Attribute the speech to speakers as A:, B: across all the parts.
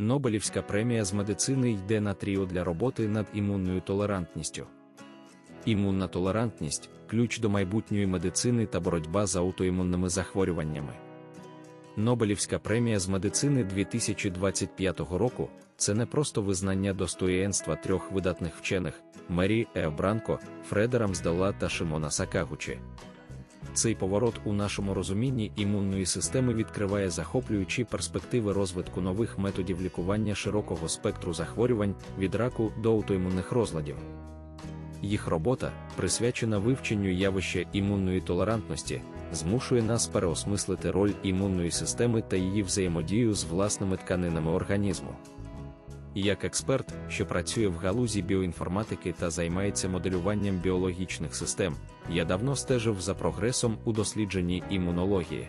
A: Нобелівська премія з медицини йде на тріо для роботи над імунною толерантністю. Імунна толерантність ключ до майбутньої медицини та боротьба з аутоімунними захворюваннями. Нобелівська премія з медицини 2025 року це не просто визнання достоєнства трьох видатних вчених Мері Е. Бранко, Фреда та Шимона Сакагучі. Цей поворот у нашому розумінні імунної системи відкриває захоплюючі перспективи розвитку нових методів лікування широкого спектру захворювань від раку до аутоімунних розладів. Їх робота, присвячена вивченню явища імунної толерантності, змушує нас переосмислити роль імунної системи та її взаємодію з власними тканинами організму. Як експерт, що працює в галузі біоінформатики та займається моделюванням біологічних систем, я давно стежив за прогресом у дослідженні імунології.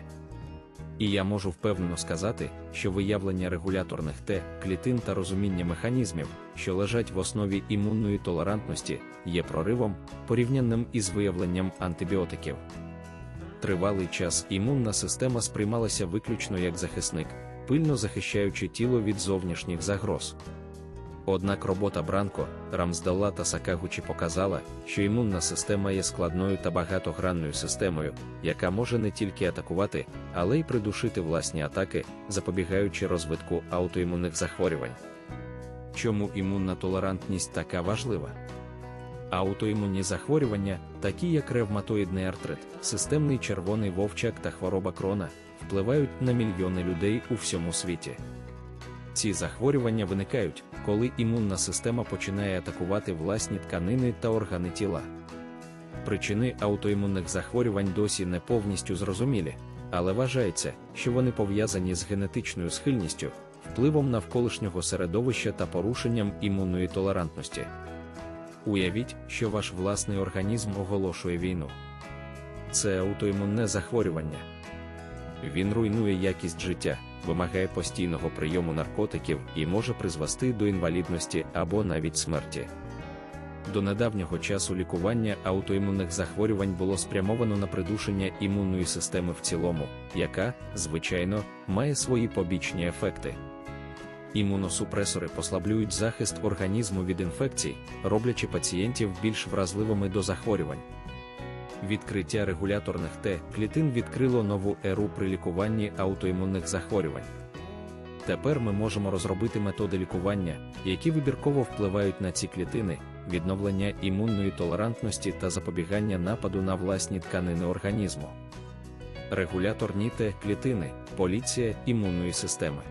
A: І я можу впевнено сказати, що виявлення регуляторних Т, клітин та розуміння механізмів, що лежать в основі імунної толерантності, є проривом, порівнянним із виявленням антибіотиків. Тривалий час імунна система сприймалася виключно як захисник, пильно захищаючи тіло від зовнішніх загроз. Однак робота Бранко, Рамсдала та Сакагучі показала, що імунна система є складною та багатогранною системою, яка може не тільки атакувати, але й придушити власні атаки, запобігаючи розвитку аутоімунних захворювань. Чому імунна толерантність така важлива? Аутоімунні захворювання, такі як ревматоїдний артрит, системний червоний вовчак та хвороба крона, впливають на мільйони людей у всьому світі. Ці захворювання виникають, коли імунна система починає атакувати власні тканини та органи тіла. Причини аутоімунних захворювань досі не повністю зрозумілі, але вважається, що вони пов'язані з генетичною схильністю, впливом навколишнього середовища та порушенням імунної толерантності. Уявіть, що ваш власний організм оголошує війну. Це аутоімунне захворювання. Він руйнує якість життя, вимагає постійного прийому наркотиків і може призвести до інвалідності або навіть смерті. До недавнього часу лікування аутоімунних захворювань було спрямовано на придушення імунної системи в цілому, яка, звичайно, має свої побічні ефекти. Імуносупресори послаблюють захист організму від інфекцій, роблячи пацієнтів більш вразливими до захворювань. Відкриття регуляторних Т клітин відкрило нову еру при лікуванні аутоімунних захворювань. Тепер ми можемо розробити методи лікування, які вибірково впливають на ці клітини, відновлення імунної толерантності та запобігання нападу на власні тканини організму. Регуляторні Т клітини поліція імунної системи.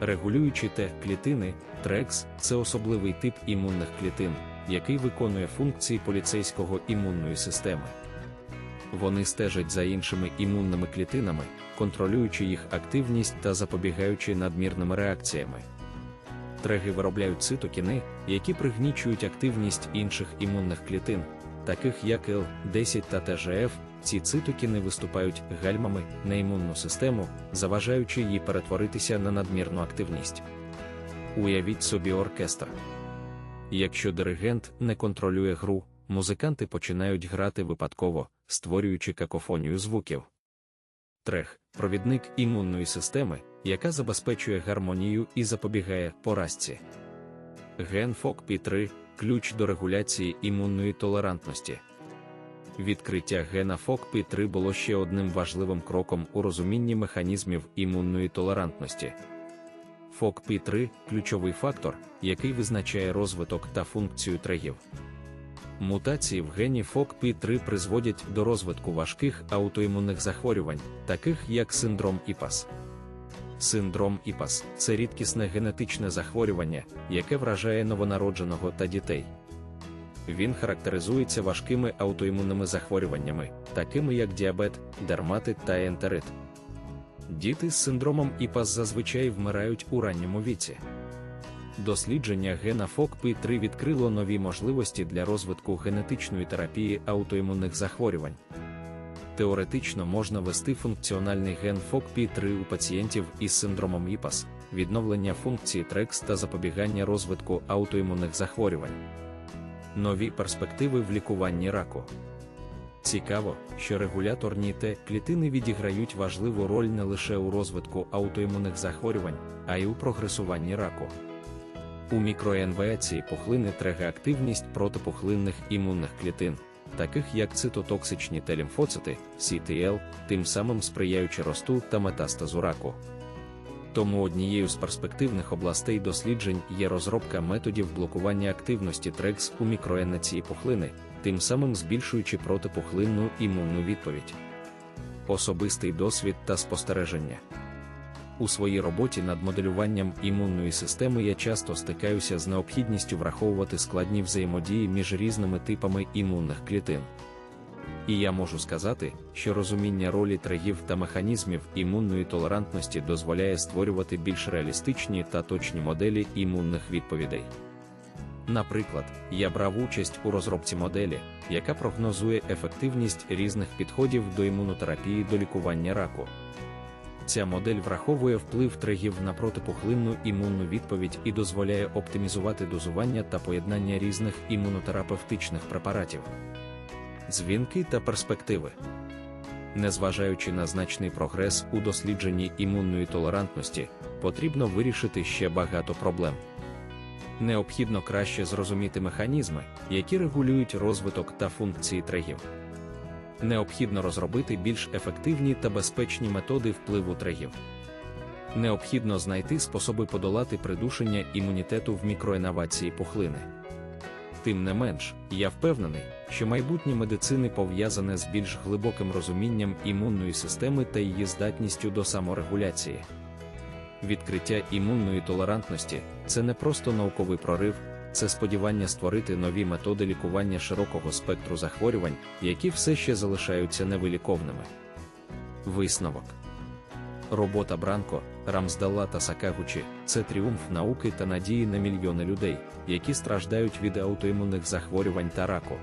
A: Регулюючі Т клітини, ТРЕКС це особливий тип імунних клітин який виконує функції поліцейського імунної системи. Вони стежать за іншими імунними клітинами, контролюючи їх активність та запобігаючи надмірними реакціями. Треги виробляють цитокіни, які пригнічують активність інших імунних клітин, таких як Л10 та ТЖФ. Ці цитокіни виступають гальмами на імунну систему, заважаючи їй перетворитися на надмірну активність. Уявіть собі оркестр. Якщо диригент не контролює гру, музиканти починають грати випадково, створюючи какофонію звуків. Трех провідник імунної системи, яка забезпечує гармонію і запобігає поразці. Ген FOCP3 ключ до регуляції імунної толерантності. Відкриття гена FOCP3 було ще одним важливим кроком у розумінні механізмів імунної толерантності. FOCP3 ключовий фактор, який визначає розвиток та функцію трегів. Мутації в гені FOCP3 призводять до розвитку важких аутоімунних захворювань, таких як синдром ІПАС. Синдром ІПАС це рідкісне генетичне захворювання, яке вражає новонародженого та дітей. Він характеризується важкими аутоімунними захворюваннями, такими як діабет, дерматит та ентерит. Діти з синдромом ІПАС зазвичай вмирають у ранньому віці. Дослідження гена FOCP3 відкрило нові можливості для розвитку генетичної терапії аутоімунних захворювань. Теоретично можна вести функціональний ген FOCP3 у пацієнтів із синдромом ІПАС, відновлення функції ТРЕКС та запобігання розвитку аутоімунних захворювань. Нові перспективи в лікуванні раку. Цікаво, що регуляторні Т клітини відіграють важливу роль не лише у розвитку аутоімунних захворювань, а й у прогресуванні раку. У мікроенвеації пухлини трегеактивність протипухлинних імунних клітин, таких як цитотоксичні Т лімфоцити, CTL, тим самим сприяючи росту та метастазу раку. Тому однією з перспективних областей досліджень є розробка методів блокування активності ТРЕКС у мікроенації пухлини, тим самим збільшуючи протипухлинну імунну відповідь. Особистий досвід та спостереження. У своїй роботі над моделюванням імунної системи я часто стикаюся з необхідністю враховувати складні взаємодії між різними типами імунних клітин. І я можу сказати, що розуміння ролі тригів та механізмів імунної толерантності дозволяє створювати більш реалістичні та точні моделі імунних відповідей. Наприклад, я брав участь у розробці моделі, яка прогнозує ефективність різних підходів до імунотерапії до лікування раку. Ця модель враховує вплив тригів на протипухлинну імунну відповідь і дозволяє оптимізувати дозування та поєднання різних імунотерапевтичних препаратів. Дзвінки та перспективи. Незважаючи на значний прогрес у дослідженні імунної толерантності, потрібно вирішити ще багато проблем. Необхідно краще зрозуміти механізми, які регулюють розвиток та функції трегів. Необхідно розробити більш ефективні та безпечні методи впливу трегів. Необхідно знайти способи подолати придушення імунітету в мікроінновації пухлини. Тим не менш, я впевнений, що майбутнє медицини пов'язане з більш глибоким розумінням імунної системи та її здатністю до саморегуляції. Відкриття імунної толерантності це не просто науковий прорив, це сподівання створити нові методи лікування широкого спектру захворювань, які все ще залишаються невиліковними. Висновок Робота Бранко, Рамсдала та Сакагучі це тріумф науки та надії на мільйони людей, які страждають від аутоімунних захворювань та раку.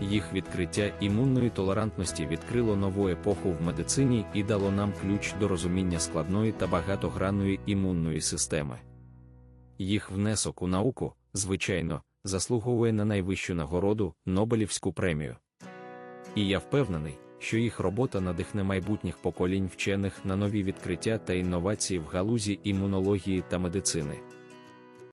A: Їх відкриття імунної толерантності відкрило нову епоху в медицині і дало нам ключ до розуміння складної та багатогранної імунної системи. Їх внесок у науку, звичайно, заслуговує на найвищу нагороду Нобелівську премію. І я впевнений, що їх робота надихне майбутніх поколінь вчених на нові відкриття та інновації в галузі імунології та медицини.